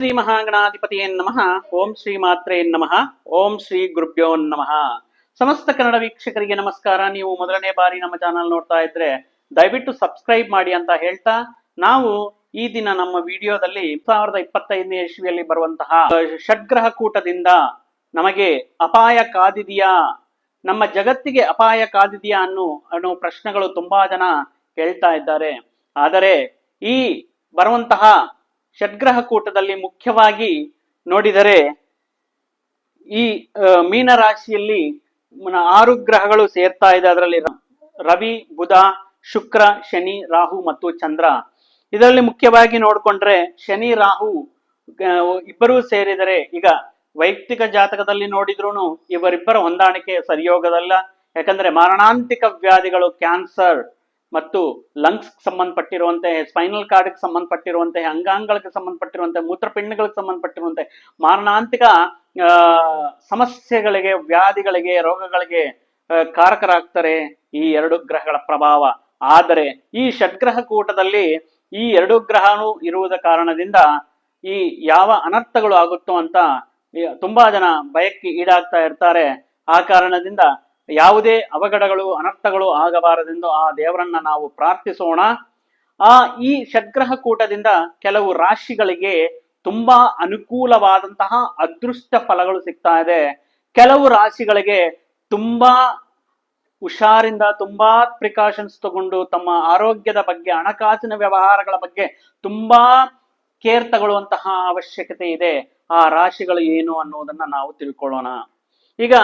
ಶ್ರೀ ಮಹಾಗಣಾಧಿಪತಿಯೇ ನಮಃ. ಓಂ ಶ್ರೀ ಮಾತ್ರೇ ನಮಃ. ಓಂ ಶ್ರೀ ಗುರುಭ್ಯೋ ನಮಃ. ಸಮಸ್ತ ಕನ್ನಡ ವೀಕ್ಷಕರಿಗೆ ನಮಸ್ಕಾರ. ನೀವು ಮೊದಲನೇ ಬಾರಿ ನಮ್ಮ ಚಾನಲ್ ನೋಡ್ತಾ ಇದ್ರೆ ದಯವಿಟ್ಟು ಸಬ್ಸ್ಕ್ರೈಬ್ ಮಾಡಿ ಅಂತ ಹೇಳ್ತಾ, ನಾವು ಈ ದಿನ ನಮ್ಮ ವಿಡಿಯೋದಲ್ಲಿ ಸಾವಿರದ ಇಪ್ಪತ್ತೈದನೇ ಇಸ್ವಿಯಲ್ಲಿ ಬರುವಂತಹ ಷಡ್ಗ್ರಹ ಕೂಟದಿಂದ ನಮಗೆ ಅಪಾಯ ಕಾದಿದೆಯಾ? ನಮ್ಮ ಜಗತ್ತಿಗೆ ಅಪಾಯ ಕಾದಿದೆಯಾ ಅನ್ನೋ ಅನ್ನೋ ಪ್ರಶ್ನೆಗಳು ತುಂಬಾ ಜನ ಕೇಳ್ತಾ ಇದ್ದಾರೆ. ಆದರೆ ಈ ಬರುವಂತಹ ಷಡ್ಗ್ರಹ ಕೂಟದಲ್ಲಿ ಮುಖ್ಯವಾಗಿ ನೋಡಿದರೆ ಈ ಮೀನ ರಾಶಿಯಲ್ಲಿ ಆರು ಗ್ರಹಗಳು ಸೇರ್ತಾ ಇದೆ. ಅದರಲ್ಲಿ ರವಿ, ಬುಧ, ಶುಕ್ರ, ಶನಿ, ರಾಹು ಮತ್ತು ಚಂದ್ರ. ಇದರಲ್ಲಿ ಮುಖ್ಯವಾಗಿ ನೋಡಿಕೊಂಡ್ರೆ ಶನಿ, ರಾಹು ಇಬ್ಬರೂ ಸೇರಿದರೆ ಈಗ ವೈಯಕ್ತಿಕ ಜಾತಕದಲ್ಲಿ ನೋಡಿದ್ರು ಇವರಿಬ್ಬರ ಹೊಂದಾಣಿಕೆ ಸರಿಯೋಗದಲ್ಲ. ಯಾಕಂದ್ರೆ ಮಾರಣಾಂತಿಕ ವ್ಯಾಧಿಗಳು, ಕ್ಯಾನ್ಸರ್ ಮತ್ತು ಲಂಗ್ಸ್ ಸಂಬಂಧಪಟ್ಟಿರುವಂತೆ ಸ್ಪೈನಲ್ ಕಾರ್ಡ್ಗೆ ಸಂಬಂಧಪಟ್ಟಿರುವಂತೆ, ಅಂಗಾಂಗಗಳಿಗೆ ಸಂಬಂಧಪಟ್ಟಿರುವಂತೆ, ಮೂತ್ರಪಿಂಡಗಳಿಗೆ ಸಂಬಂಧಪಟ್ಟಿರುವಂತೆ, ಮಾರಣಾಂತಿಕ ಸಮಸ್ಯೆಗಳಿಗೆ, ವ್ಯಾಧಿಗಳಿಗೆ, ರೋಗಗಳಿಗೆ ಕಾರಕರಾಗ್ತಾರೆ ಈ ಎರಡು ಗ್ರಹಗಳ ಪ್ರಭಾವ. ಆದರೆ ಈ ಷಡ್ಗ್ರಹ ಕೂಟದಲ್ಲಿ ಈ ಎರಡು ಗ್ರಹನು ಇರುವುದ ಕಾರಣದಿಂದ ಈ ಯಾವ ಅನರ್ಥಗಳು ಆಗುತ್ತೋ ಅಂತ ತುಂಬಾ ಜನ ಭಯಕ್ಕೆ ಈಡಾಗ್ತಾ ಇರ್ತಾರೆ. ಆ ಕಾರಣದಿಂದ ಯಾವುದೇ ಅವಘಡಗಳು, ಅನರ್ಥಗಳು ಆಗಬಾರದೆಂದು ಆ ದೇವರನ್ನ ನಾವು ಪ್ರಾರ್ಥಿಸೋಣ. ಆ, ಈ ಷಡ್ಗ್ರಹ ಕೂಟದಿಂದ ಕೆಲವು ರಾಶಿಗಳಿಗೆ ತುಂಬಾ ಅನುಕೂಲವಾದಂತಹ ಅದೃಷ್ಟ ಫಲಗಳು ಸಿಗ್ತಾ ಇದೆ. ಕೆಲವು ರಾಶಿಗಳಿಗೆ ತುಂಬಾ ಹುಷಾರಿಂದ, ತುಂಬಾ ಪ್ರಿಕಾಷನ್ಸ್ ತಗೊಂಡು ತಮ್ಮ ಆರೋಗ್ಯದ ಬಗ್ಗೆ, ಹಣಕಾಸಿನ ವ್ಯವಹಾರಗಳ ಬಗ್ಗೆ ತುಂಬಾ ಕೇರ್ ತಗೊಳ್ಳುವಂತಹ ಅವಶ್ಯಕತೆ ಇದೆ. ಆ ರಾಶಿಗಳು ಏನು ಅನ್ನೋದನ್ನ ನಾವು ತಿಳ್ಕೊಳ್ಳೋಣ. ಈಗ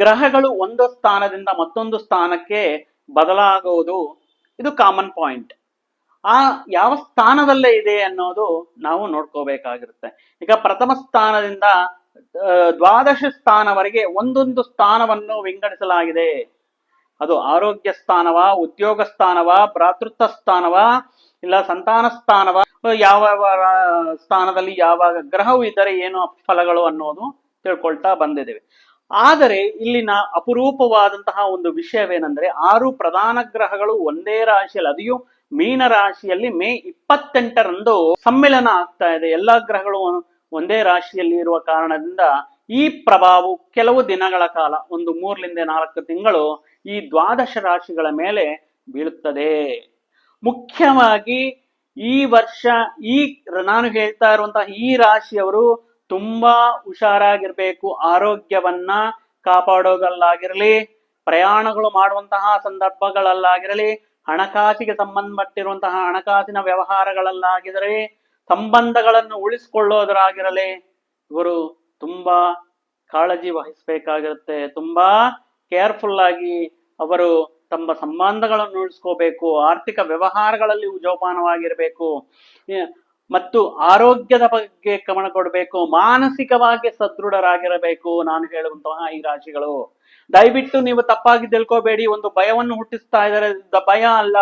ಗ್ರಹಗಳು ಒಂದು ಸ್ಥಾನದಿಂದ ಮತ್ತೊಂದು ಸ್ಥಾನಕ್ಕೆ ಬದಲಾಗುವುದು. ಇದು ಕಾಮನ್ ಪಾಯಿಂಟ್ ಆ ಯಾವ ಸ್ಥಾನದಲ್ಲೇ ಇದೆ ಅನ್ನೋದು ನಾವು ನೋಡ್ಕೋಬೇಕಾಗಿರುತ್ತೆ. ಈಗ ಪ್ರಥಮ ಸ್ಥಾನದಿಂದ ದ್ವಾದಶ ಸ್ಥಾನವರೆಗೆ ಒಂದೊಂದು ಸ್ಥಾನವನ್ನು ವಿಂಗಡಿಸಲಾಗಿದೆ. ಅದು ಆರೋಗ್ಯ ಸ್ಥಾನವ, ಉದ್ಯೋಗ ಸ್ಥಾನವ, ಭ್ರಾತೃತ್ವ ಸ್ಥಾನವ, ಇಲ್ಲ ಸಂತಾನ ಸ್ಥಾನವ, ಯಾವ ಸ್ಥಾನದಲ್ಲಿ ಯಾವಾಗ ಗ್ರಹವು ಇದ್ದರೆ ಏನು ಫಲಗಳು ಅನ್ನೋದು ತಿಳ್ಕೊಳ್ತಾ ಬಂದಿದ್ದೇವೆ. ಆದರೆ ಇಲ್ಲಿನ ಅಪರೂಪವಾದಂತಹ ಒಂದು ವಿಷಯವೇನೆಂದ್ರೆ ಆರು ಪ್ರಧಾನ ಗ್ರಹಗಳು ಒಂದೇ ರಾಶಿಯಲ್ಲಿ, ಅದಿಯೂ ಮೀನ ರಾಶಿಯಲ್ಲಿ ಮೇ ಇಪ್ಪತ್ತೆಂಟರಂದು ಸಮ್ಮೇಳನ ಆಗ್ತಾ ಇದೆ. ಎಲ್ಲಾ ಗ್ರಹಗಳು ಒಂದೇ ರಾಶಿಯಲ್ಲಿ ಇರುವ ಕಾರಣದಿಂದ ಈ ಪ್ರಭಾವವು ಕೆಲವು ದಿನಗಳ ಕಾಲ, ಒಂದು ಮೂರರಿಂದ ನಾಲ್ಕು ತಿಂಗಳು ಈ ದ್ವಾದಶ ರಾಶಿಗಳ ಮೇಲೆ ಬೀಳುತ್ತದೆ. ಮುಖ್ಯವಾಗಿ ಈ ವರ್ಷ ಈ ನಾನು ಹೇಳ್ತಾ ಇರುವಂತಹ ಈ ರಾಶಿಯವರು ತುಂಬಾ ಹುಷಾರಾಗಿರ್ಬೇಕು. ಆರೋಗ್ಯವನ್ನ ಕಾಪಾಡೋದಲ್ಲಾಗಿರಲಿ, ಪ್ರಯಾಣಗಳು ಮಾಡುವಂತಹ ಸಂದರ್ಭಗಳಲ್ಲಾಗಿರಲಿ, ಹಣಕಾಸಿಗೆ ಸಂಬಂಧಪಟ್ಟಿರುವಂತಹ ಹಣಕಾಸಿನ ವ್ಯವಹಾರಗಳಲ್ಲಾಗಿರಲಿ, ಸಂಬಂಧಗಳನ್ನು ಉಳಿಸಿಕೊಳ್ಳೋದರಾಗಿರಲಿ ಇವರು ತುಂಬಾ ಕಾಳಜಿ ವಹಿಸಬೇಕಾಗಿರುತ್ತೆ. ತುಂಬಾ ಕೇರ್ಫುಲ್ ಆಗಿ ಅವರು ತಮ್ಮ ಸಂಬಂಧಗಳನ್ನು ಉಳಿಸ್ಕೋಬೇಕು. ಆರ್ಥಿಕ ವ್ಯವಹಾರಗಳಲ್ಲಿ ಜೋಪಾನವಾಗಿರಬೇಕು ಮತ್ತು ಆರೋಗ್ಯದ ಬಗ್ಗೆ ಗಮನ ಕೊಡಬೇಕು, ಮಾನಸಿಕವಾಗಿ ಸದೃಢರಾಗಿರಬೇಕು ನಾನು ಹೇಳುವಂತಹ ಈ ರಾಶಿಗಳು. ದಯವಿಟ್ಟು ನೀವು ತಪ್ಪಾಗಿ ತಿಳ್ಕೋಬೇಡಿ, ಒಂದು ಭಯವನ್ನು ಹುಟ್ಟಿಸ್ತಾ ಇದ್ದಾರೆ. ಇದು ಭಯ ಅಲ್ಲ,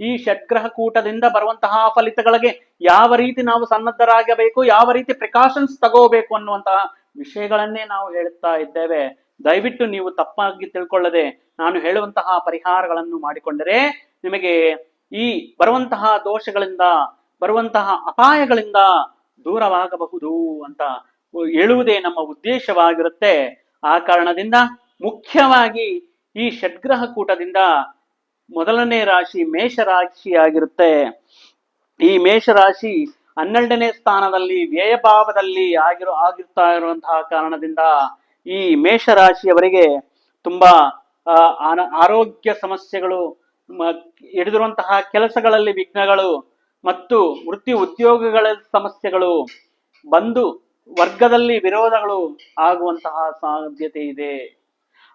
ಈ ಷಡ್ಗ್ರಹ ಕೂಟದಿಂದ ಬರುವಂತಹ ಫಲಿತಗಳಿಗೆ ಯಾವ ರೀತಿ ನಾವು ಸನ್ನದ್ಧರಾಗಬೇಕು, ಯಾವ ರೀತಿ ಪ್ರಿಕಾಷನ್ಸ್ ತಗೋಬೇಕು ಅನ್ನುವಂತಹ ವಿಷಯಗಳನ್ನೇ ನಾವು ಹೇಳ್ತಾ ಇದ್ದೇವೆ. ದಯವಿಟ್ಟು ನೀವು ತಪ್ಪಾಗಿ ತಿಳ್ಕೊಳ್ಳದೆ ನಾನು ಹೇಳುವಂತಹ ಪರಿಹಾರಗಳನ್ನು ಮಾಡಿಕೊಂಡರೆ ನಿಮಗೆ ಈ ಬರುವಂತಹ ದೋಷಗಳಿಂದ ಬರುವಂತಹ ಅಪಾಯಗಳಿಂದ ದೂರವಾಗಬಹುದು ಅಂತ ಹೇಳುವುದೇ ನಮ್ಮ ಉದ್ದೇಶವಾಗಿರುತ್ತೆ. ಆ ಕಾರಣದಿಂದ ಮುಖ್ಯವಾಗಿ ಈ ಷಡ್ಗ್ರಹ ಕೂಟದಿಂದ ಮೊದಲನೇ ರಾಶಿ ಮೇಷ ರಾಶಿಯಾಗಿರುತ್ತೆ ಈ ಮೇಷರಾಶಿ ಹನ್ನೆರಡನೇ ಸ್ಥಾನದಲ್ಲಿ ವ್ಯಯಭಾವದಲ್ಲಿ ಆಗಿರೋ, ಆಗಿರ್ತಾ ಇರುವಂತಹ ಕಾರಣದಿಂದ ಈ ಮೇಷರಾಶಿಯವರಿಗೆ ತುಂಬಾ ಆರೋಗ್ಯ ಸಮಸ್ಯೆಗಳು ಹಿಡಿದಿರುವಂತಹ ಕೆಲಸಗಳಲ್ಲಿ ವಿಘ್ನಗಳು ಮತ್ತು ವೃತ್ತಿ ಉದ್ಯೋಗಗಳ ಸಮಸ್ಯೆಗಳು ಬಂದು ವರ್ಗದಲ್ಲಿ ವಿರೋಧಗಳು ಆಗುವಂತಹ ಸಾಧ್ಯತೆ ಇದೆ.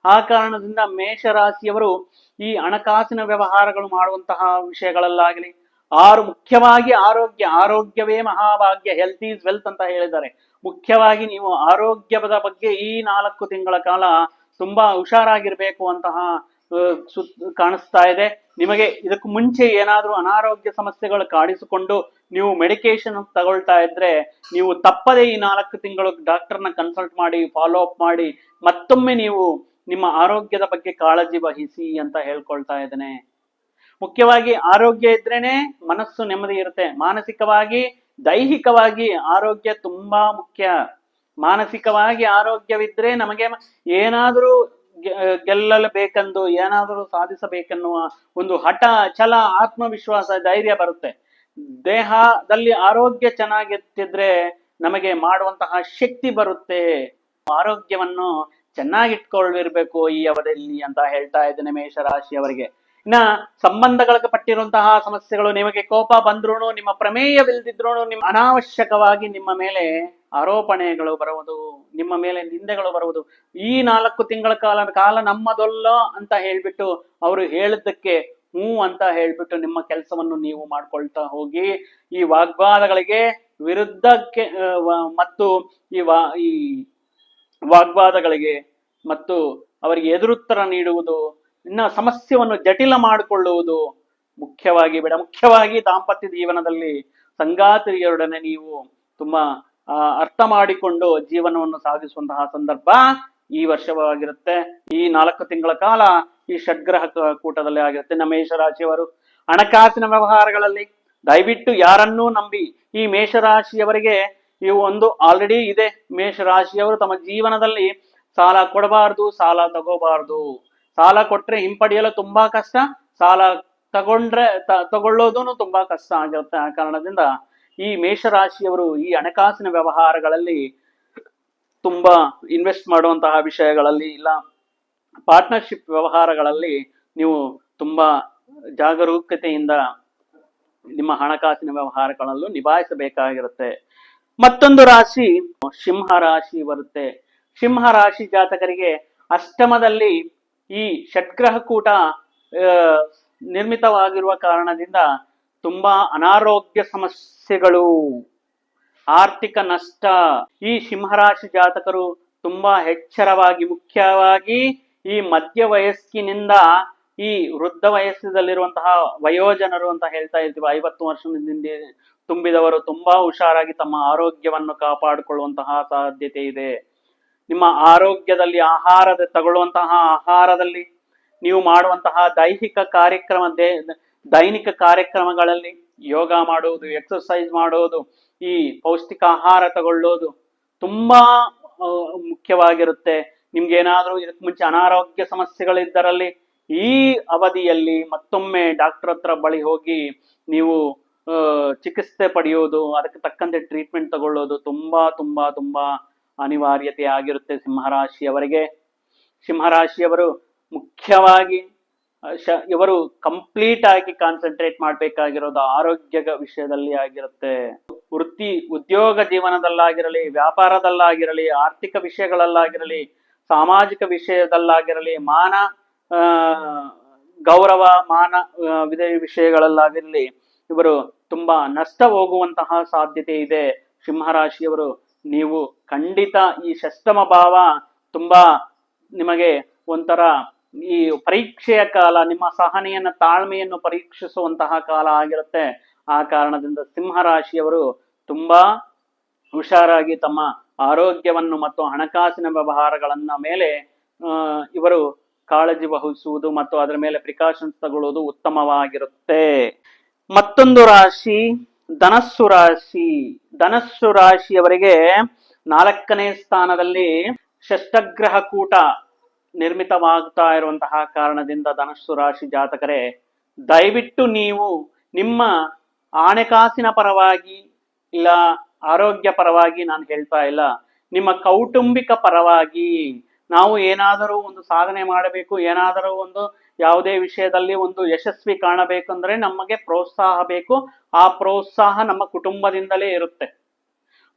ಆ ಕಾರಣದಿಂದ ಮೇಷರಾಶಿಯವರು ಈ ಹಣಕಾಸಿನ ವ್ಯವಹಾರಗಳು ಮಾಡುವಂತಹ ವಿಷಯಗಳಲ್ಲಾಗಲಿ, ಆರು ಮುಖ್ಯವಾಗಿ ಆರೋಗ್ಯ, ಆರೋಗ್ಯವೇ ಮಹಾಭಾಗ್ಯ ಹೆಲ್ತ್ ಈಸ್ ವೆಲ್ತ್ ಅಂತ ಹೇಳಿದ್ದಾರೆ. ಮುಖ್ಯವಾಗಿ ನೀವು ಆರೋಗ್ಯದ ಬಗ್ಗೆ ಈ ನಾಲ್ಕು ತಿಂಗಳ ಕಾಲ ತುಂಬಾ ಹುಷಾರಾಗಿರ್ಬೇಕು ಅಂತಹ ಕಾಣಿಸ್ತಾ ಇದೆ. ನಿಮಗೆ ಇದಕ್ಕೂ ಮುಂಚೆ ಏನಾದರೂ ಅನಾರೋಗ್ಯ ಸಮಸ್ಯೆಗಳು ಕಾಡಿಸಿಕೊಂಡು ನೀವು ಮೆಡಿಕೇಶನ್ ತಗೊಳ್ತಾ ಇದ್ರೆ ನೀವು ತಪ್ಪದೇ ಈ ನಾಲ್ಕು ತಿಂಗಳು ಡಾಕ್ಟರ್ನ ಕನ್ಸಲ್ಟ್ ಮಾಡಿ ಫಾಲೋ ಅಪ್ ಮಾಡಿ, ಮತ್ತೊಮ್ಮೆ ನೀವು ನಿಮ್ಮ ಆರೋಗ್ಯದ ಬಗ್ಗೆ ಕಾಳಜಿ ವಹಿಸಿ ಅಂತ ಹೇಳ್ಕೊಳ್ತಾ ಇದ್ದೇನೆ. ಮುಖ್ಯವಾಗಿ ಆರೋಗ್ಯ ಇದ್ರೇನೆ ಮನಸ್ಸು ನೆಮ್ಮದಿ ಇರುತ್ತೆ. ಮಾನಸಿಕವಾಗಿ, ದೈಹಿಕವಾಗಿ ಆರೋಗ್ಯ ತುಂಬಾ ಮುಖ್ಯ. ಮಾನಸಿಕವಾಗಿ ಆರೋಗ್ಯವಿದ್ರೆ ನಮಗೆ ಏನಾದರೂ ಗೆಲ್ಲಲೇಬೇಕೆಂದು ಏನಾದರೂ ಸಾಧಿಸಬೇಕೆನ್ನುವ ಒಂದು ಹಠ, ಛಲ, ಆತ್ಮವಿಶ್ವಾಸ, ಧೈರ್ಯ ಬರುತ್ತೆ. ದೇಹದಲ್ಲಿ ಆರೋಗ್ಯ ಚೆನ್ನಾಗಿತ್ತಿದ್ರೆ ನಮಗೆ ಮಾಡುವಂತಹ ಶಕ್ತಿ ಬರುತ್ತೆ. ಆರೋಗ್ಯವನ್ನು ಚೆನ್ನಾಗಿಟ್ಕೊಂಡಿರ್ಬೇಕು ಈ ಅವಧಿಯಲ್ಲಿ ಅಂತ ಹೇಳ್ತಾ ಇದ್ದೇನೆ ಮೇಷರಾಶಿಯವರಿಗೆ ಇನ್ನ ಸಂಬಂಧಗಳಿಗೆ ಪಟ್ಟಿರುವಂತಹ ಸಮಸ್ಯೆಗಳು ನಿಮಗೆ ಕೋಪ ಬಂದ್ರು ನಿಮ್ಮ ಪ್ರಮೇಯವಿಲ್ದಿದ್ರು ನಿಮ್ಮ ಅನಾವಶ್ಯಕವಾಗಿ ನಿಮ್ಮ ಮೇಲೆ ಆರೋಪಣೆಗಳು ಬರುವುದು, ನಿಮ್ಮ ಮೇಲೆ ನಿಂದೆಗಳು ಬರುವುದು. ಈ ನಾಲ್ಕು ತಿಂಗಳ ಕಾಲ ಕಾಲ ನಮ್ಮದಲ್ಲ ಅಂತ ಹೇಳ್ಬಿಟ್ಟು ಅವರು ಹೇಳಿದ್ದಕ್ಕೆ ಹ್ಞೂ ಅಂತ ಹೇಳ್ಬಿಟ್ಟು ನಿಮ್ಮ ಕೆಲಸವನ್ನು ನೀವು ಮಾಡ್ಕೊಳ್ತಾ ಹೋಗಿ, ಈ ವಾಗ್ವಾದಗಳಿಗೆ ವಿರುದ್ಧಕ್ಕೆ ಮತ್ತು ಈ ವಾ, ಈ ವಾಗ್ವಾದಗಳಿಗೆ ಮತ್ತು ಅವರಿಗೆ ಎದುರುತ್ತರ ನೀಡುವುದು, ಇನ್ನ ಸಮಸ್ಯೆಯನ್ನು ಜಟಿಲ ಮಾಡಿಕೊಳ್ಳುವುದು ಮುಖ್ಯವಾಗಿ ಬೇಡ. ಮುಖ್ಯವಾಗಿ ದಾಂಪತ್ಯ ಜೀವನದಲ್ಲಿ ಸಂಗಾತಿಯರೊಡನೆ ನೀವು ತುಂಬಾ ಅರ್ಥ ಮಾಡಿಕೊಂಡು ಜೀವನವನ್ನು ಸಾಗಿಸುವಂತಹ ಸಂದರ್ಭ ಈ ವರ್ಷವಾಗಿರುತ್ತೆ. ಈ ನಾಲ್ಕು ತಿಂಗಳ ಕಾಲ ಈ ಷಡ್ಗ್ರಹ ಕೂಟದಲ್ಲಿ ಆಗಿರುತ್ತೆ. ನಮ್ಮ ಮೇಷರಾಶಿಯವರು ಹಣಕಾಸಿನ ವ್ಯವಹಾರಗಳಲ್ಲಿ ದಯವಿಟ್ಟು ಯಾರನ್ನೂ ನಂಬಿ ಈ ಮೇಷರಾಶಿಯವರಿಗೆ ಇವು ಒಂದು ಆಲ್ರೆಡಿ ಇದೆ. ಮೇಷರಾಶಿಯವರು ತಮ್ಮ ಜೀವನದಲ್ಲಿ ಸಾಲ ಕೊಡಬಾರ್ದು, ಸಾಲ ತಗೋಬಾರ್ದು. ಸಾಲ ಕೊಟ್ರೆ ಹಿಂಪಡೆಯಲು ತುಂಬಾ ಕಷ್ಟ. ಸಾಲ ತಗೊಂಡ್ರೆ ತ- ತಗೊಳ್ಳೋದೂನು ತುಂಬಾ ಕಷ್ಟ ಆಗಿರುತ್ತೆ ಆ ಕಾರಣದಿಂದ ಈ ಮೇಷರಾಶಿಯವರು ಈ ಹಣಕಾಸಿನ ವ್ಯವಹಾರಗಳಲ್ಲಿ ತುಂಬಾ ಇನ್ವೆಸ್ಟ್ ಮಾಡುವಂತಹ ವಿಷಯಗಳಲ್ಲಿ ಇಲ್ಲ. ಪಾರ್ಟ್ನರ್ಶಿಪ್ ವ್ಯವಹಾರಗಳಲ್ಲಿ ನೀವು ತುಂಬಾ ಜಾಗರೂಕತೆಯಿಂದ ನಿಮ್ಮ ಹಣಕಾಸಿನ ವ್ಯವಹಾರಗಳಲ್ಲೂ ನಿಭಾಯಿಸಬೇಕಾಗಿರುತ್ತೆ. ಮತ್ತೊಂದು ರಾಶಿ ಸಿಂಹ ರಾಶಿ ಬರುತ್ತೆ. ಸಿಂಹ ರಾಶಿ ಜಾತಕರಿಗೆ ಅಷ್ಟಮದಲ್ಲಿ ಈ ಷಟ್ಗ್ರಹ ಕೂಟ ನಿರ್ಮಿತವಾಗಿರುವ ಕಾರಣದಿಂದ ತುಂಬಾ ಅನಾರೋಗ್ಯ ಸಮಸ್ಯೆಗಳು, ಆರ್ಥಿಕ ನಷ್ಟ. ಈ ಸಿಂಹರಾಶಿ ಜಾತಕರು ತುಂಬಾ ಎಚ್ಚರವಾಗಿ, ಮುಖ್ಯವಾಗಿ ಈ ಮಧ್ಯ ವಯಸ್ಸಿನಿಂದ ಈ ವೃದ್ಧ ವಯಸ್ಸಿನಲ್ಲಿರುವಂತಹ ವಯೋಜನರು ಅಂತ ಹೇಳ್ತಾ ಇರ್ತೀವಿ. ಐವತ್ತು ವರ್ಷದಿಂದ ತುಂಬಿದವರು ತುಂಬಾ ಹುಷಾರಾಗಿ ತಮ್ಮ ಆರೋಗ್ಯವನ್ನು ಕಾಪಾಡಿಕೊಳ್ಳುವಂತಹ ಸಾಧ್ಯತೆ ಇದೆ. ನಿಮ್ಮ ಆರೋಗ್ಯದಲ್ಲಿ, ಆಹಾರದ, ತಗೊಳ್ಳುವಂತಹ ಆಹಾರದಲ್ಲಿ ನೀವು ಮಾಡುವಂತಹ ದೈಹಿಕ ಕಾರ್ಯಕ್ರಮ ದೈನಿಕ ಕಾರ್ಯಕ್ರಮಗಳಲ್ಲಿ ಯೋಗ ಮಾಡುವುದು ಎಕ್ಸರ್ಸೈಸ್ ಮಾಡುವುದು, ಈ ಪೌಷ್ಟಿಕ ಆಹಾರ ತಗೊಳ್ಳೋದು ತುಂಬಾ ಮುಖ್ಯವಾಗಿರುತ್ತೆ. ನಿಮ್ಗೆ ಏನಾದ್ರೂ ಇದಕ್ಕೆ ಮುಂಚೆ ಅನಾರೋಗ್ಯ ಸಮಸ್ಯೆಗಳಿದ್ದರಲ್ಲಿ ಈ ಅವಧಿಯಲ್ಲಿ ಮತ್ತೊಮ್ಮೆ ಡಾಕ್ಟರ್ ಹತ್ರ ಬಳಿ ಹೋಗಿ ನೀವು ಚಿಕಿತ್ಸೆ ಪಡೆಯೋದು, ಅದಕ್ಕೆ ತಕ್ಕಂತೆ ಟ್ರೀಟ್ಮೆಂಟ್ ತಗೊಳ್ಳೋದು ತುಂಬಾ ತುಂಬಾ ತುಂಬಾ ಅನಿವಾರ್ಯತೆ ಆಗಿರುತ್ತೆ ಸಿಂಹರಾಶಿಯವರಿಗೆ. ಸಿಂಹರಾಶಿಯವರು ಮುಖ್ಯವಾಗಿ ಇವರು ಕಂಪ್ಲೀಟ್ ಆಗಿ ಕಾನ್ಸಂಟ್ರೇಟ್ ಮಾಡ್ಬೇಕಾಗಿರೋದು ಆರೋಗ್ಯದ ವಿಷಯದಲ್ಲಿ ಆಗಿರುತ್ತೆ. ವೃತ್ತಿ, ಉದ್ಯೋಗ ಜೀವನದಲ್ಲಾಗಿರಲಿ, ವ್ಯಾಪಾರದಲ್ಲಾಗಿರಲಿ, ಆರ್ಥಿಕ ವಿಷಯಗಳಲ್ಲಾಗಿರಲಿ, ಸಾಮಾಜಿಕ ವಿಷಯದಲ್ಲಾಗಿರಲಿ, ಮಾನ ಗೌರವ, ಮಾನ ವಿಧ ವಿಷಯಗಳಲ್ಲಾಗಿರಲಿ, ಇವರು ತುಂಬಾ ನಷ್ಟ ಹೋಗುವಂತಹ ಸಾಧ್ಯತೆ ಇದೆ. ಸಿಂಹರಾಶಿಯವರು, ನೀವು ಖಂಡಿತ ಈ ಷಷ್ಟಮ ಭಾವ ತುಂಬಾ ನಿಮಗೆ ಒಂಥರ ಈ ಪರೀಕ್ಷೆಯ ಕಾಲ, ನಿಮ್ಮ ಸಹನೆಯನ್ನ, ತಾಳ್ಮೆಯನ್ನು ಪರೀಕ್ಷಿಸುವಂತಹ ಕಾಲ ಆಗಿರುತ್ತೆ. ಆ ಕಾರಣದಿಂದ ಸಿಂಹರಾಶಿಯವರು ತುಂಬಾ ಹುಷಾರಾಗಿ ತಮ್ಮ ಆರೋಗ್ಯವನ್ನು ಮತ್ತು ಹಣಕಾಸಿನ ವ್ಯವಹಾರಗಳನ್ನ ಮೇಲೆ ಇವರು ಕಾಳಜಿ ವಹಿಸುವುದು ಮತ್ತು ಅದರ ಮೇಲೆ ಪ್ರಿಕಾಷನ್ಸ್ ತಗೊಳ್ಳುವುದು ಉತ್ತಮವಾಗಿರುತ್ತೆ. ಮತ್ತೊಂದು ರಾಶಿ, ಧನಸ್ಸು ರಾಶಿ. ಧನಸ್ಸು ರಾಶಿಯವರಿಗೆ ನಾಲ್ಕನೇ ಸ್ಥಾನದಲ್ಲಿ ಷಷ್ಟಗ್ರಹ ಕೂಟ. ನಿರ್ಮಿತವಾಗ್ತಾ ಇರುವಂತಹ ಕಾರಣದಿಂದ ಧನಸ್ಸು ರಾಶಿ ಜಾತಕರೇ, ದಯವಿಟ್ಟು ನೀವು ನಿಮ್ಮ ಆಣೆಕಾಸಿನ ಪರವಾಗಿ ಇಲ್ಲ, ಆರೋಗ್ಯ ಪರವಾಗಿ ನಾನು ಹೇಳ್ತಾ ಇಲ್ಲ, ನಿಮ್ಮ ಕೌಟುಂಬಿಕ ಪರವಾಗಿ ನಾವು ಏನಾದರೂ ಒಂದು ಸಾಧನೆ ಮಾಡಬೇಕು, ಏನಾದರೂ ಒಂದು ಯಾವುದೇ ವಿಷಯದಲ್ಲಿ ಒಂದು ಯಶಸ್ವಿ ಕಾಣಬೇಕಂದ್ರೆ ನಮಗೆ ಪ್ರೋತ್ಸಾಹ ಬೇಕು. ಆ ಪ್ರೋತ್ಸಾಹ ನಮ್ಮ ಕುಟುಂಬದಿಂದಲೇ ಇರುತ್ತೆ.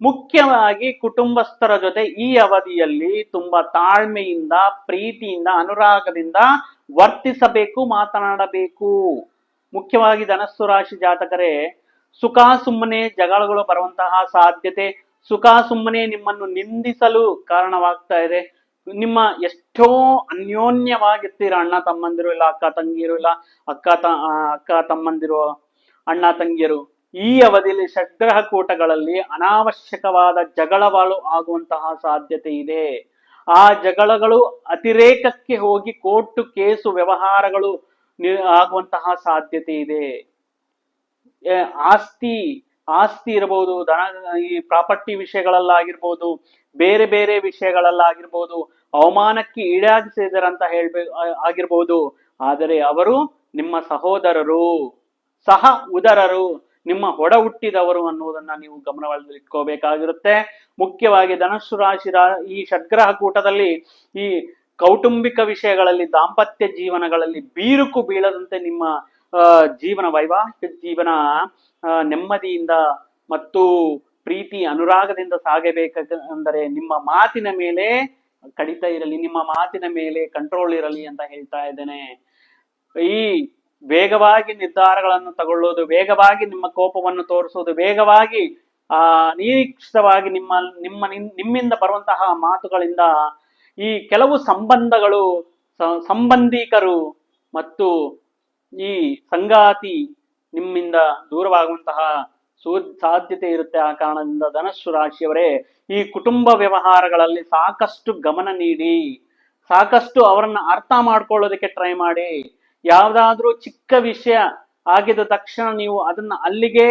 ಮುಖ್ಯವಾಗಿ ಕುಟುಂಬಸ್ಥರ ಜೊತೆ ಈ ಅವಧಿಯಲ್ಲಿ ತುಂಬಾ ತಾಳ್ಮೆಯಿಂದ, ಪ್ರೀತಿಯಿಂದ, ಅನುರಾಗದಿಂದ ವರ್ತಿಸಬೇಕು, ಮಾತನಾಡಬೇಕು. ಮುಖ್ಯವಾಗಿ ಧನಸ್ಸು ರಾಶಿ ಜಾತಕರೇ, ಸುಖ ಸುಮ್ಮನೆ ಜಗಳಗಳು ಬರುವಂತಹ ಸಾಧ್ಯತೆ, ಸುಖ ಸುಮ್ಮನೆ ನಿಮ್ಮನ್ನು ನಿಂದಿಸಲು ಕಾರಣವಾಗ್ತಾ ಇದೆ. ನಿಮ್ಮ ಎಷ್ಟೋ ಅನ್ಯೋನ್ಯವಾಗಿರ್ತೀರ ಅಣ್ಣ ತಮ್ಮಂದಿರು ಇಲ್ಲ, ಅಕ್ಕ ತಂಗಿರು ಇಲ್ಲ, ಅಕ್ಕ ತ ಅಕ್ಕ ತಮ್ಮಂದಿರು, ಅಣ್ಣ ತಂಗಿಯರು. ಈ ಅವಧಿಯಲ್ಲಿ ಷಡ್ಗ್ರಹ ಕೂಟಗಳಲ್ಲಿ ಅನಾವಶ್ಯಕವಾದ ಜಗಳವಾಳು ಆಗುವಂತಹ ಸಾಧ್ಯತೆ ಇದೆ. ಆ ಜಗಳಗಳು ಅತಿರೇಕಕ್ಕೆ ಹೋಗಿ ಕೋರ್ಟು ಕೇಸು ವ್ಯವಹಾರಗಳು ಆಗುವಂತಹ ಸಾಧ್ಯತೆ ಇದೆ. ಆಸ್ತಿ ಆಸ್ತಿ ಇರಬಹುದು ಧನ ಈ ಪ್ರಾಪರ್ಟಿ ವಿಷಯಗಳಲ್ಲಾಗಿರ್ಬೋದು, ಬೇರೆ ಬೇರೆ ವಿಷಯಗಳಲ್ಲಾಗಿರ್ಬೋದು, ಅವಮಾನಕ್ಕೆ ಈಡಾಗಿಸಿದರಂತ ಹೇಳ್ಬೇ ಆಗಿರ್ಬೋದು, ಆದರೆ ಅವರು ನಿಮ್ಮ ಸಹೋದರರು, ಸಹ ಉದರರು ನಿಮ್ಮ ಹೊಡ ಹುಟ್ಟಿದವರು ಅನ್ನುವುದನ್ನ ನೀವು ಗಮನವಾಗಿ ಇಟ್ಕೋಬೇಕಾಗಿರುತ್ತೆ ಮುಖ್ಯವಾಗಿ ಧನಸ್ಸು ರಾಶಿ ಈ ಷಡ್ಗ್ರಹ ಕೂಟದಲ್ಲಿ ಈ ಕೌಟುಂಬಿಕ ವಿಷಯಗಳಲ್ಲಿ, ದಾಂಪತ್ಯ ಜೀವನಗಳಲ್ಲಿ ಬೀರುಕು ಬೀಳದಂತೆ ನಿಮ್ಮ ಜೀವನ ವೈವಾಹಿಕ ಜೀವನ ನೆಮ್ಮದಿಯಿಂದ ಮತ್ತು ಪ್ರೀತಿ ಅನುರಾಗದಿಂದ ಸಾಗಬೇಕ ಅಂದರೆ ನಿಮ್ಮ ಮಾತಿನ ಮೇಲೆ ಕಡಿತ ಇರಲಿ, ನಿಮ್ಮ ಮಾತಿನ ಮೇಲೆ ಕಂಟ್ರೋಲ್ ಇರಲಿ ಅಂತ ಹೇಳ್ತಾ ಇದ್ದೇನೆ. ಈ ವೇಗವಾಗಿ ನಿರ್ಧಾರಗಳನ್ನು ತಗೊಳ್ಳೋದು ವೇಗವಾಗಿ ನಿಮ್ಮ ಕೋಪವನ್ನು ತೋರಿಸೋದು ವೇಗವಾಗಿ, ಆ, ನಿರೀಕ್ಷಿತವಾಗಿ ನಿಮ್ಮ ನಿಮ್ಮ ನಿಮ್ಮಿಂದ ಬರುವಂತಹ ಮಾತುಗಳಿಂದ ಈ ಕೆಲವು ಸಂಬಂಧಗಳು ಸಂಬಂಧಿಕರು ಮತ್ತು ಈ ಸಂಗಾತಿ ನಿಮ್ಮಿಂದ ದೂರವಾಗುವಂತಹ ಸೂ, ಸಾಧ್ಯತೆ ಇರುತ್ತೆ. ಆ ಕಾರಣದಿಂದ ಧನಸ್ಸು ರಾಶಿಯವರೇ, ಈ ಕುಟುಂಬ ವ್ಯವಹಾರಗಳಲ್ಲಿ ಸಾಕಷ್ಟು ಗಮನ ನೀಡಿ, ಸಾಕಷ್ಟು ಅವರನ್ನ ಅರ್ಥ ಮಾಡ್ಕೊಳ್ಳೋದಕ್ಕೆ ಟ್ರೈ ಮಾಡಿ. ಯಾವ್ದಾದ್ರೂ ಚಿಕ್ಕ ವಿಷಯ ಆಗಿದ ತಕ್ಷಣ ನೀವು ಅದನ್ನ ಅಲ್ಲಿಗೆ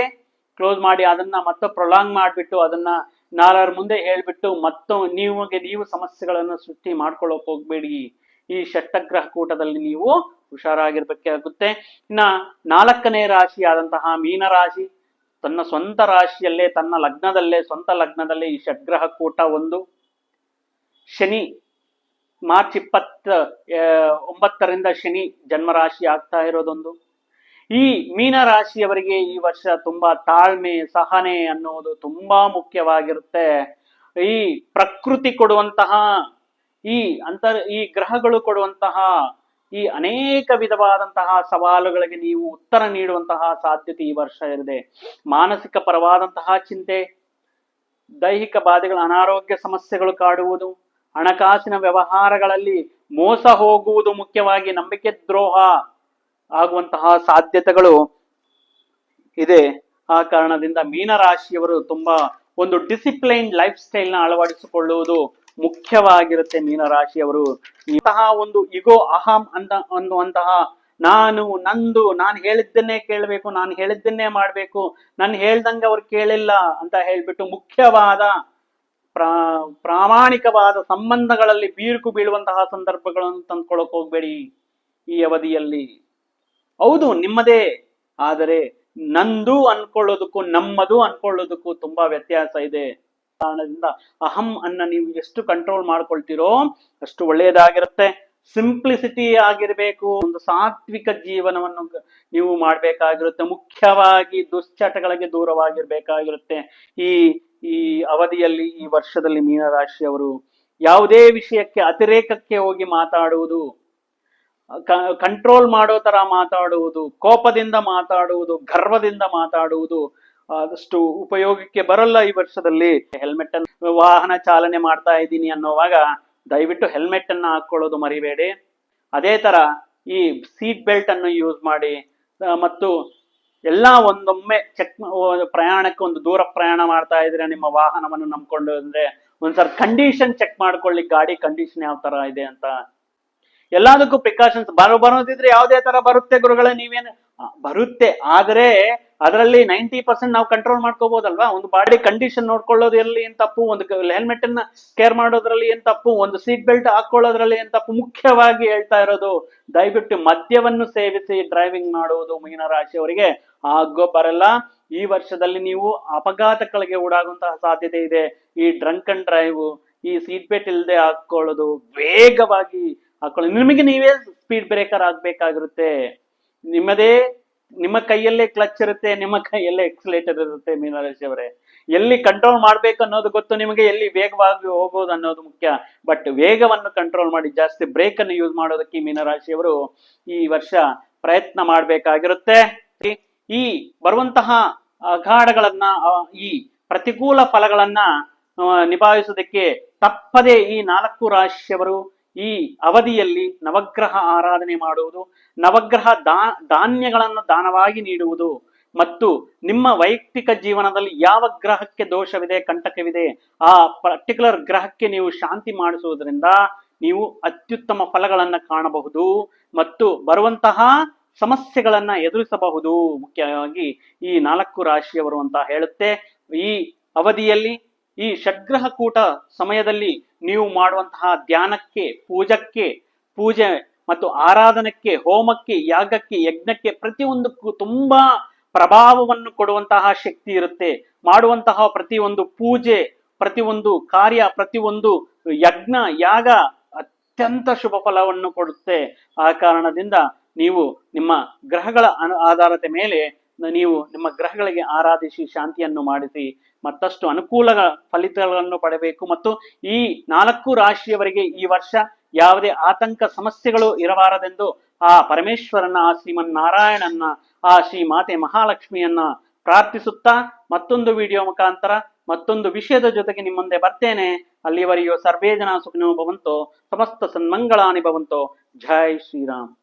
ಕ್ಲೋಸ್ ಮಾಡಿ, ಅದನ್ನ ಮತ್ತೆ ಪ್ರೊಲಾಂಗ್ ಮಾಡಿಬಿಟ್ಟು, ಅದನ್ನ ನಾಲ್ವರ ಮುಂದೆ ಹೇಳ್ಬಿಟ್ಟು ಮತ್ತು ನಿಮಗೆ ನೀವು ಸಮಸ್ಯೆಗಳನ್ನು ಸೃಷ್ಟಿ ಮಾಡ್ಕೊಳ್ಳೋಕೆ ಹೋಗ್ಬೇಡಿ. ಈ ಷಟ್ಟಗ್ರಹ ಕೂಟದಲ್ಲಿ ನೀವು ಹುಷಾರಾಗಿರ್ಬೇಕಾಗುತ್ತೆ ಇನ್ನ ನಾಲ್ಕನೇ ರಾಶಿ ಆದಂತಹ ಮೀನರಾಶಿ ತನ್ನ ಸ್ವಂತ ರಾಶಿಯಲ್ಲೇ, ತನ್ನ ಲಗ್ನದಲ್ಲೇ, ಸ್ವಂತ ಲಗ್ನದಲ್ಲೇ ಈ ಷಡ್ಗ್ರಹ ಕೂಟ ಒಂದು. ಶನಿ ಮಾರ್ಚ್ ಇಪ್ಪತ್ತ ಒಂಬತ್ತರಿಂದ ಶನಿ ಜನ್ಮರಾಶಿ ಆಗ್ತಾ ಇರೋದೊಂದು. ಈ ಮೀನ ರಾಶಿಯವರಿಗೆ ಈ ವರ್ಷ ತುಂಬಾ ತಾಳ್ಮೆ, ಸಹನೆ ಅನ್ನುವುದು ತುಂಬಾ ಮುಖ್ಯವಾಗಿರುತ್ತೆ. ಈ ಪ್ರಕೃತಿ ಕೊಡುವಂತಹ, ಈ ಅಂತರ್, ಈ ಗ್ರಹಗಳು ಕೊಡುವಂತಹ, ಈ ಅನೇಕ ವಿಧವಾದಂತಹ ಸವಾಲುಗಳಿಗೆ ನೀವು ಉತ್ತರ ನೀಡುವಂತಹ ಸಾಧ್ಯತೆ ಈ ವರ್ಷ ಇದೆ ಮಾನಸಿಕ ಪರವಾದಂತಹ ಚಿಂತೆ, ದೈಹಿಕ ಬಾಧೆಗಳ ಅನಾರೋಗ್ಯ ಸಮಸ್ಯೆಗಳು ಕಾಡುವುದು ಹಣಕಾಸಿನ ವ್ಯವಹಾರಗಳಲ್ಲಿ ಮೋಸ ಹೋಗುವುದು ಮುಖ್ಯವಾಗಿ ನಂಬಿಕೆ ದ್ರೋಹ ಆಗುವಂತಹ ಸಾಧ್ಯತೆಗಳು ಇದೆ. ಆ ಕಾರಣದಿಂದ ಮೀನರಾಶಿಯವರು ತುಂಬಾ ಒಂದು ಡಿಸಿಪ್ಲೈನ್ ಲೈಫ್ ಸ್ಟೈಲ್ನ ಅಳವಡಿಸಿಕೊಳ್ಳುವುದು ಮುಖ್ಯವಾಗಿರುತ್ತೆ ಮೀನರಾಶಿಯವರು. ಇಂತಹ ಒಂದು ಇಗೋ ಅಹಂ ಅಂತ ಅನ್ನುವಂತಹ ನಾನು, ನಂದು, ನಾನು ಹೇಳಿದ್ದನ್ನೇ ಕೇಳಬೇಕು, ನಾನು ಹೇಳಿದ್ದನ್ನೇ ಮಾಡಬೇಕು, ನಾನು ಹೇಳ್ದಂಗೆ ಅವ್ರು ಕೇಳಿಲ್ಲ ಅಂತ ಹೇಳ್ಬಿಟ್ಟು ಮುಖ್ಯವಾದ ಪ್ರಾ, ಪ್ರಾಮಾಣಿಕವಾದ ಸಂಬಂಧಗಳಲ್ಲಿ ಬೀರುಕು ಬೀಳುವಂತಹ ಸಂದರ್ಭಗಳನ್ನು ತಂದ್ಕೊಳಕ್ ಹೋಗ್ಬೇಡಿ ಈ ಅವಧಿಯಲ್ಲಿ. ಹೌದು, ನಿಮ್ಮದೇ. ಆದರೆ ನಂದು ಅನ್ಕೊಳ್ಳೋದಕ್ಕೂ ನಮ್ಮದು ಅನ್ಕೊಳ್ಳೋದಕ್ಕೂ ತುಂಬಾ ವ್ಯತ್ಯಾಸ ಇದೆ. ಕಾರಣದಿಂದ ಅಹಂ ಅನ್ನ ನೀವು ಎಷ್ಟು ಕಂಟ್ರೋಲ್ ಮಾಡ್ಕೊಳ್ತೀರೋ ಅಷ್ಟು ಒಳ್ಳೆಯದಾಗಿರುತ್ತೆ. ಸಿಂಪ್ಲಿಸಿಟಿ ಆಗಿರ್ಬೇಕು. ಒಂದು ಸಾತ್ವಿಕ ಜೀವನವನ್ನು ನೀವು ಮಾಡ್ಬೇಕಾಗಿರುತ್ತೆ. ಮುಖ್ಯವಾಗಿ ದುಶ್ಚಟಗಳಿಗೆ ದೂರವಾಗಿರ್ಬೇಕಾಗಿರುತ್ತೆ. ಈ ಈ ಅವಧಿಯಲ್ಲಿ ಈ ವರ್ಷದಲ್ಲಿ ಮೀನರಾಶಿಯವರು ಯಾವುದೇ ವಿಷಯಕ್ಕೆ ಅತಿರೇಕಕ್ಕೆ ಹೋಗಿ ಮಾತಾಡುವುದು ಕಂಟ್ರೋಲ್ ಮಾಡೋ ತರ ಮಾತಾಡುವುದು, ಕೋಪದಿಂದ ಮಾತಾಡುವುದು, ಗರ್ವದಿಂದ ಮಾತಾಡುವುದು ಆದಷ್ಟು ಉಪಯೋಗಕ್ಕೆ ಬರಲ್ಲ ಈ ವರ್ಷದಲ್ಲಿ. ಹೆಲ್ಮೆಟ್ ಅನ್ನು ವಾಹನ ಚಾಲನೆ ಮಾಡ್ತಾ ಇದ್ದೀನಿ ಅನ್ನೋವಾಗ ದಯವಿಟ್ಟು ಹೆಲ್ಮೆಟ್ ಅನ್ನ ಹಾಕೊಳ್ಳೋದು ಮರಿಬೇಡಿ. ಅದೇ ತರ ಈ ಸೀಟ್ ಬೆಲ್ಟ್ ಅನ್ನು ಯೂಸ್ ಮಾಡಿ ಮತ್ತು ಎಲ್ಲ ಒಂದೊಮ್ಮೆ ಚೆಕ್ ಪ್ರಯಾಣಕ್ಕೆ ಒಂದು ದೂರ ಪ್ರಯಾಣ ಮಾಡ್ತಾ ಇದ್ರೆ ನಿಮ್ಮ ವಾಹನವನ್ನು ನಂಬ್ಕೊಂಡು ಅಂದ್ರೆ ಒಂದ್ಸಲ ಕಂಡೀಷನ್ ಚೆಕ್ ಮಾಡ್ಕೊಳ್ಳಿ ಗಾಡಿ ಕಂಡೀಷನ್ ಯಾವ ತರ ಇದೆ ಅಂತ. ಎಲ್ಲದಕ್ಕೂ ಪ್ರಿಕಾಷನ್ಸ್ ಬರೋ ಬರೋದಿದ್ರೆ ಯಾವುದೇ ತರ ಬರುತ್ತೆ ಗುರುಗಳೇ ನೀವೇನು? ಬರುತ್ತೆ. ಆದ್ರೆ ಅದರಲ್ಲಿ ನೈಂಟಿ ಪರ್ಸೆಂಟ್ ನಾವು ಕಂಟ್ರೋಲ್ ಮಾಡ್ಕೋಬಹುದಲ್ವಾ ಒಂದು ಬಾಡಿ ಕಂಡೀಷನ್ ನೋಡ್ಕೊಳ್ಳೋದು ಎಲ್ಲಿ ಏನ್ ತಪ್ಪು? ಒಂದು ಹೆಲ್ಮೆಟ್ ಅನ್ನ ಕೇರ್ ಮಾಡೋದ್ರಲ್ಲಿ ಏನ್ ತಪ್ಪು? ಒಂದು ಸೀಟ್ ಬೆಲ್ಟ್ ಹಾಕೊಳ್ಳೋದ್ರಲ್ಲಿ ಏನ್ ತಪ್ಪು? ಮುಖ್ಯವಾಗಿ ಹೇಳ್ತಾ ಇರೋದು ದಯವಿಟ್ಟು ಮದ್ಯವನ್ನು ಸೇವಿಸಿ ಡ್ರೈವಿಂಗ್ ಮಾಡುವುದು ಮೀನರಾಶಿಯವರಿಗೆ ಆಗೋ ಬರಲ್ಲ. ಈ ವರ್ಷದಲ್ಲಿ ನೀವು ಅಪಘಾತಗಳಿಗೆ ಓಡಾಗುವಂತಹ ಸಾಧ್ಯತೆ ಇದೆ. ಈ ಡ್ರಂಕ್ ಅಂಡ್ ಡ್ರೈವ್ ಈ ಸೀಟ್ ಬೆಲ್ಟ್ ಇಲ್ಲದೆ ಹಾಕೊಳ್ಳೋದು ವೇಗವಾಗಿ ಹಾಕೊಳ್ಳೋದು. ನಿಮಗೆ ನೀವೇ ಸ್ಪೀಡ್ ಬ್ರೇಕರ್ ಆಗ್ಬೇಕಾಗಿರುತ್ತೆ. ನಿಮ್ಮದೇ, ನಿಮ್ಮ ಕೈಯಲ್ಲೇ ಕ್ಲಚ್ ಇರುತ್ತೆ, ನಿಮ್ಮ ಕೈಯಲ್ಲೇ ಎಕ್ಸಲೇಟರ್ ಇರುತ್ತೆ ಮೀನರಾಶಿ ಅವರೇ. ಎಲ್ಲಿ ಕಂಟ್ರೋಲ್ ಮಾಡ್ಬೇಕು ಅನ್ನೋದು ಗೊತ್ತು ನಿಮಗೆ, ಎಲ್ಲಿ ವೇಗವಾಗಿ ಹೋಗೋದು ಅನ್ನೋದು ಮುಖ್ಯ. ಬಟ್ ವೇಗವನ್ನು ಕಂಟ್ರೋಲ್ ಮಾಡಿ, ಜಾಸ್ತಿ ಬ್ರೇಕ್ ಅನ್ನು ಯೂಸ್ ಮಾಡೋದಕ್ಕೆ ಮೀನರಾಶಿಯವರು ಈ ವರ್ಷ ಪ್ರಯತ್ನ ಮಾಡಬೇಕಾಗಿರುತ್ತೆ. ಈ ಬರುವಂತಹ ಅಘಾಡಗಳನ್ನ ಈ ಪ್ರತಿಕೂಲ ಫಲಗಳನ್ನ ನಿಭಾಯಿಸೋದಕ್ಕೆ ತಪ್ಪದೆ ಈ ನಾಲ್ಕು ರಾಶಿಯವರು ಈ ಅವಧಿಯಲ್ಲಿ ನವಗ್ರಹ ಆರಾಧನೆ ಮಾಡುವುದು, ನವಗ್ರಹ ದಾ, ಧಾನ್ಯಗಳನ್ನು ದಾನವಾಗಿ ನೀಡುವುದು ಮತ್ತು ನಿಮ್ಮ ವೈಯಕ್ತಿಕ ಜೀವನದಲ್ಲಿ ಯಾವ ಗ್ರಹಕ್ಕೆ ದೋಷವಿದೆ, ಕಂಟಕವಿದೆ, ಆ ಪರ್ಟಿಕ್ಯುಲರ್ ಗ್ರಹಕ್ಕೆ ನೀವು ಶಾಂತಿ ಮಾಡಿಸುವುದರಿಂದ ನೀವು ಅತ್ಯುತ್ತಮ ಫಲಗಳನ್ನು ಕಾಣಬಹುದು ಮತ್ತು ಬರುವಂತಹ ಸಮಸ್ಯೆಗಳನ್ನ ಎದುರಿಸಬಹುದು. ಮುಖ್ಯವಾಗಿ ಈ ನಾಲ್ಕು ರಾಶಿಯವರು ಅಂತ ಹೇಳುತ್ತೆ. ಈ ಅವಧಿಯಲ್ಲಿ, ಈ ಷಡ್ಗ್ರಹ ಕೂಟ ಸಮಯದಲ್ಲಿ ನೀವು ಮಾಡುವಂತಹ ಧ್ಯಾನಕ್ಕೆ, ಪೂಜಕ್ಕೆ, ಪೂಜೆ ಮತ್ತು ಆರಾಧನಕ್ಕೆ, ಹೋಮಕ್ಕೆ, ಯಾಗಕ್ಕೆ, ಯಜ್ಞಕ್ಕೆ ಪ್ರತಿಯೊಂದಕ್ಕೂ ತುಂಬಾ ಪ್ರಭಾವವನ್ನು ಕೊಡುವಂತಹ ಶಕ್ತಿ ಇರುತ್ತೆ. ಮಾಡುವಂತಹ ಪ್ರತಿಯೊಂದು ಪೂಜೆ, ಪ್ರತಿಯೊಂದು ಕಾರ್ಯ, ಪ್ರತಿಯೊಂದು ಯಜ್ಞ, ಯಾಗ ಅತ್ಯಂತ ಶುಭ ಫಲವನ್ನು ಕೊಡುತ್ತೆ. ಆ ಕಾರಣದಿಂದ ನೀವು ನಿಮ್ಮ ಗ್ರಹಗಳ ಆಧಾರತೆ ಮೇಲೆ ನೀವು ನಿಮ್ಮ ಗ್ರಹಗಳಿಗೆ ಆರಾಧಿಸಿ ಶಾಂತಿಯನ್ನು ಮಾಡಿಸಿ ಮತ್ತಷ್ಟು ಅನುಕೂಲ ಫಲಿತಗಳನ್ನು ಪಡೆಯಬೇಕು ಮತ್ತು ಈ ನಾಲ್ಕು ರಾಶಿಯವರಿಗೆ ಈ ವರ್ಷ ಯಾವುದೇ ಆತಂಕ ಸಮಸ್ಯೆಗಳು ಇರಬಾರದೆಂದು ಆ ಪರಮೇಶ್ವರನ, ಆ ಶ್ರೀಮನ್ನಾರಾಯಣನ್ನ, ಆ ಶ್ರೀ ಮಾತೆ ಮಹಾಲಕ್ಷ್ಮಿಯನ್ನ ಪ್ರಾರ್ಥಿಸುತ್ತಾ ಮತ್ತೊಂದು ವಿಡಿಯೋ ಮುಖಾಂತರ ಮತ್ತೊಂದು ವಿಷಯದ ಜೊತೆಗೆ ನಿಮ್ಮ ಮುಂದೆ ಬರ್ತೇನೆ. ಅಲ್ಲಿವರೆಗೂ ಸರ್ವೇ ಜನ ಸುಖಿನೋ ಭವಂತೋ, ಸಮಸ್ತ ಸನ್ಮಂಗಳಾನಿ ಭವಂತೋ. ಜೈ ಶ್ರೀರಾಮ್.